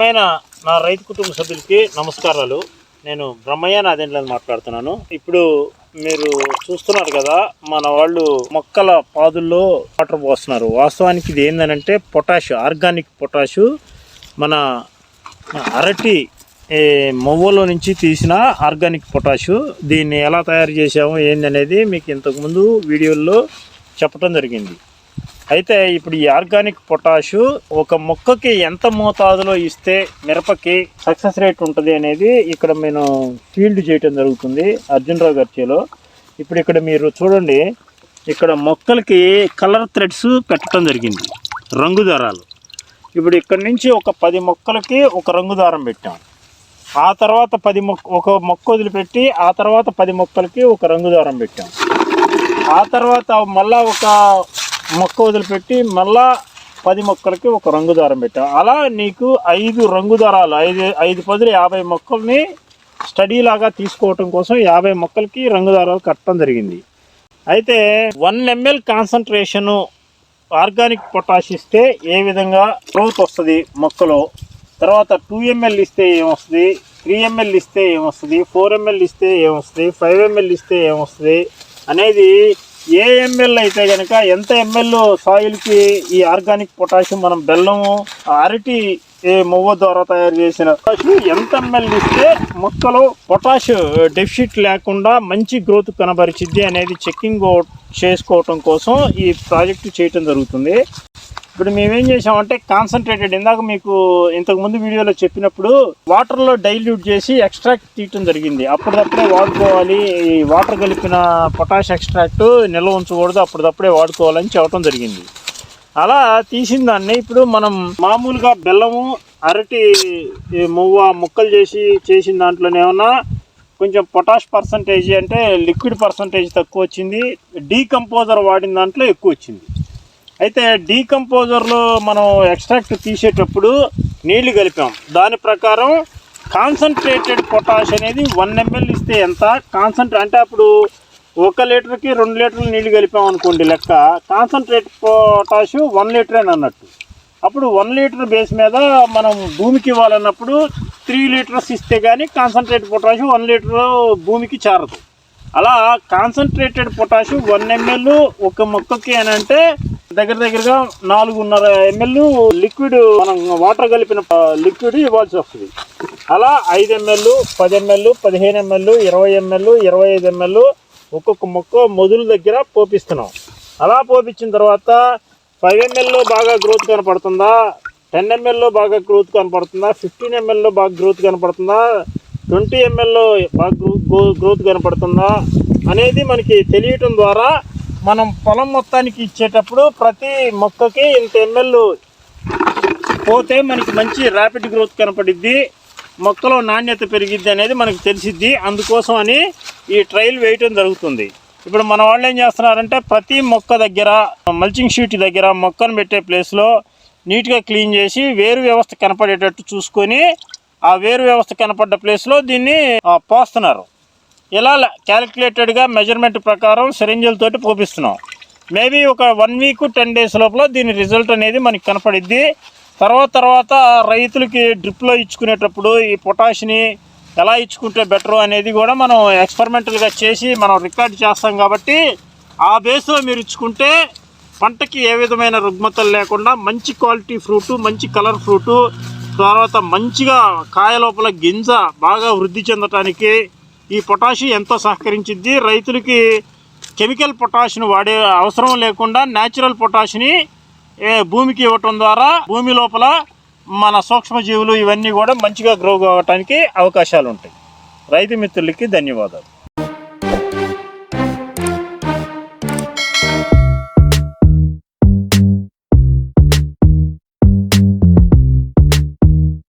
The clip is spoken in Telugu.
ప్రియమైన నా రైతు కుటుంబ సభ్యులకి నమస్కారాలు. నేను బ్రహ్మయ్య నాదెండ్లని మాట్లాడుతున్నాను. ఇప్పుడు మీరు చూస్తున్నారు కదా మన వాళ్ళు మొక్కల పాదుల్లో వాటర్ పోస్తున్నారు. వాస్తవానికి ఇది ఏంటంటే పొటాష్ ఆర్గానిక్ పొటాషు. మన అరటి మొవ్వలో నుంచి తీసిన ఆర్గానిక్ పొటాషు. దీన్ని ఎలా తయారు చేసాము ఏందనేది మీకు ఇంతకుముందు వీడియోల్లో చెప్పడం జరిగింది. అయితే ఇప్పుడు ఈ ఆర్గానిక్ పొటాషు ఒక మొక్కకి ఎంత మోతాదులో ఇస్తే మిరపకి సక్సెస్ రేట్ ఉంటుంది అనేది ఇక్కడ నేను ఫీల్డ్ చేయటం జరుగుతుంది అర్జునరావు గర్చేలో ఇప్పుడు ఇక్కడ మీరు చూడండి ఇక్కడ మొక్కలకి కలర్ థ్రెడ్స్ పెట్టడం జరిగింది రంగు దారాలు. ఇప్పుడు ఇక్కడ నుంచి ఒక పది మొక్కలకి ఒక రంగు దారం పెట్టాం. ఆ తర్వాత పది మొక్క ఒక మొక్క వదిలిపెట్టి ఆ తర్వాత పది మొక్కలకి ఒక రంగు దారం పెట్టాం. ఆ తర్వాత మళ్ళా ఒక మొక్క వదిలిపెట్టి మళ్ళా పది మొక్కలకి ఒక రంగు దారం పెట్టాం. అలా నీకు ఐదు రంగు దారాలు ఐదు ఐదు పదులు యాభై మొక్కల్ని స్టడీ లాగా తీసుకోవటం కోసం యాభై మొక్కలకి రంగు దారాలు కట్టడం జరిగింది. అయితే one ML concentration organic potash ఇస్తే ఏ విధంగా గ్రోత్ వస్తుంది మొక్కలో? తర్వాత టూ ఎంఎల్ ఇస్తే ఏమొస్తుంది? త్రీ ఎంఎల్ ఇస్తే ఏమొస్తుంది? ఫోర్ ఎంఎల్ ఇస్తే ఏమొస్తుంది? ఫైవ్ ఎంఎల్ ఇస్తే ఏమొస్తుంది? అనేది ఏ ఎంఎల్ అయితే కనుక ఎంత ఎంఎల్ సాయిల్కి ఈ ఆర్గానిక్ పొటాషియం మనం బెల్లము అరటి ఏ మువ్వ ద్వారా తయారు చేసిన ఎంత ఎంఎల్ ఇస్తే మొక్కలో పొటాష్ డెఫిషిట్ లేకుండా మంచి గ్రోత్ కనబరిచిద్ది అనేది చెక్కింగ్ చేసుకోవటం కోసం ఈ ప్రాజెక్టు చేయటం జరుగుతుంది. ఇప్పుడు మేమేం చేసామంటే కాన్సన్ట్రేటెడ్ ఇందాక మీకు ఇంతకు ముందు వీడియోలో చెప్పినప్పుడు వాటర్లో డైల్యూట్ చేసి ఎక్స్ట్రాక్ట్ తీయటం జరిగింది. అప్పటిదప్పుడే వాడుకోవాలి. ఈ వాటర్ కలిపిన పొటాష్ ఎక్స్ట్రాక్ట్ నిల్వ ఉంచకూడదు. అప్పటిదప్పుడే వాడుకోవాలని చెప్పడం జరిగింది. అలా తీసిన దాన్ని ఇప్పుడు మనం మామూలుగా బెల్లము అరటి మువ్వ ముక్కలు చేసి చేసిన దాంట్లోనే ఏమన్నా కొంచెం పొటాష్ పర్సంటేజ్ అంటే లిక్విడ్ పర్సంటేజ్ తక్కువ వచ్చింది. డీకంపోజర్ వాడిన దాంట్లో ఎక్కువ వచ్చింది. అయితే డీకంపోజర్లో మనం ఎక్స్ట్రాక్ట్ తీసేటప్పుడు నీళ్ళు కలిపాం. దాని ప్రకారం కాన్సన్ట్రేటెడ్ పొటాష్ అనేది వన్ ఎంఎల్ ఇస్తే ఎంత? కాన్సన్ట్రే అంటే అప్పుడు ఒక లీటర్కి రెండు లీటర్లు నీళ్ళు కలిపాం అనుకోండి లెక్క. కాన్సన్ట్రేట్ పొటాష్ వన్ లీటర్ అని అన్నట్టు. అప్పుడు వన్ లీటర్ బేస్ మీద మనం భూమికి ఇవ్వాలన్నప్పుడు త్రీ లీటర్స్ ఇస్తే కానీ కాన్సన్ట్రేట్ పొటాష్ వన్ లీటర్ భూమికి చేరదు. అలా కాన్సన్ట్రేటెడ్ పొటాష్ వన్ ఎంఎల్ ఒక మొక్కకి అని అంటే దగ్గర దగ్గరగా నాలుగున్నర ఎంఎల్ లిక్విడ్ మనం వాటర్ కలిపిన లిక్విడ్ ఇవ్వాల్సి వస్తుంది. అలా ఐదు ఎంఎల్ పది ఎంఎల్ పదిహేను ఎంఎల్ ఇరవై ఎంఎల్ ఇరవై ఐదు ఎంఎల్ ఒక్కొక్క మొక్క మొదలు దగ్గర పోపిస్తున్నాం. అలా పోపించిన తర్వాత ఫైవ్ ఎంఎల్లో బాగా గ్రోత్ కనపడుతుందా? టెన్ ఎంఎల్లో బాగా గ్రోత్ కనపడుతుందా? ఫిఫ్టీన్ ఎంఎల్లో బాగా గ్రోత్ కనపడుతుందా? ట్వంటీ ఎంఎల్లో బాగా గ్రో- గ్రోత్ కనపడుతుందా? అనేది మనకి తెలియటం ద్వారా మనం పొలం మొత్తానికి ఇచ్చేటప్పుడు ప్రతి మొక్కకి ఇంత ఎంఎల్ పోతే మనకి మంచి ర్యాపిడ్ గ్రోత్ కనపడిద్ది. మొక్కలో నాణ్యత పెరిగిద్ది అనేది మనకు తెలిసిద్ది. అందుకోసం అని ఈ ట్రయల్ వేయటం జరుగుతుంది. ఇప్పుడు మన వాళ్ళు ఏం చేస్తున్నారంటే ప్రతి మొక్క దగ్గర మల్చింగ్ షీట్ దగ్గర మొక్కను పెట్టే ప్లేస్లో నీట్గా క్లీన్ చేసి వేరు వ్యవస్థ కనపడేటట్టు చూసుకొని ఆ వేరు వ్యవస్థ కనపడ్డ ప్లేస్లో దీన్ని పోస్తున్నారు. ఇలా క్యాలిక్యులేటెడ్గా మెజర్మెంట్ ప్రకారం సిరింజలతోటి పోపిస్తున్నాం. మేబీ ఒక వన్ వీక్ టెన్ డేస్ లోపల దీని రిజల్ట్ అనేది మనకి కనపడిద్ది. తర్వాత తర్వాత రైతులకి డ్రిప్లో ఇచ్చుకునేటప్పుడు ఈ పొటాష్ని ఎలా ఇచ్చుకుంటే బెటర్ అనేది కూడా మనం ఎక్స్పెరిమెంటల్గా చేసి మనం రికార్డ్ చేస్తాం కాబట్టి ఆ బేస్లో మీరు ఇచ్చుకుంటే పంటకి ఏ విధమైన రుగ్మతలు లేకుండా మంచి క్వాలిటీ ఫ్రూటు మంచి కలర్ ఫ్రూటు తర్వాత మంచిగా కాయ లోపల గింజ బాగా వృద్ధి చెందటానికి ఈ పొటాషి ఎంతో సహకరించిద్ది. రైతులకి కెమికల్ పొటాష్ను వాడే అవసరం లేకుండా న్యాచురల్ పొటాష్ని భూమికి ఇవ్వటం ద్వారా భూమి లోపల మన సూక్ష్మజీవులు ఇవన్నీ కూడా మంచిగా గ్రో కావటానికి అవకాశాలు ఉంటాయి రైతు మిత్రులకి ధన్యవాదాలు.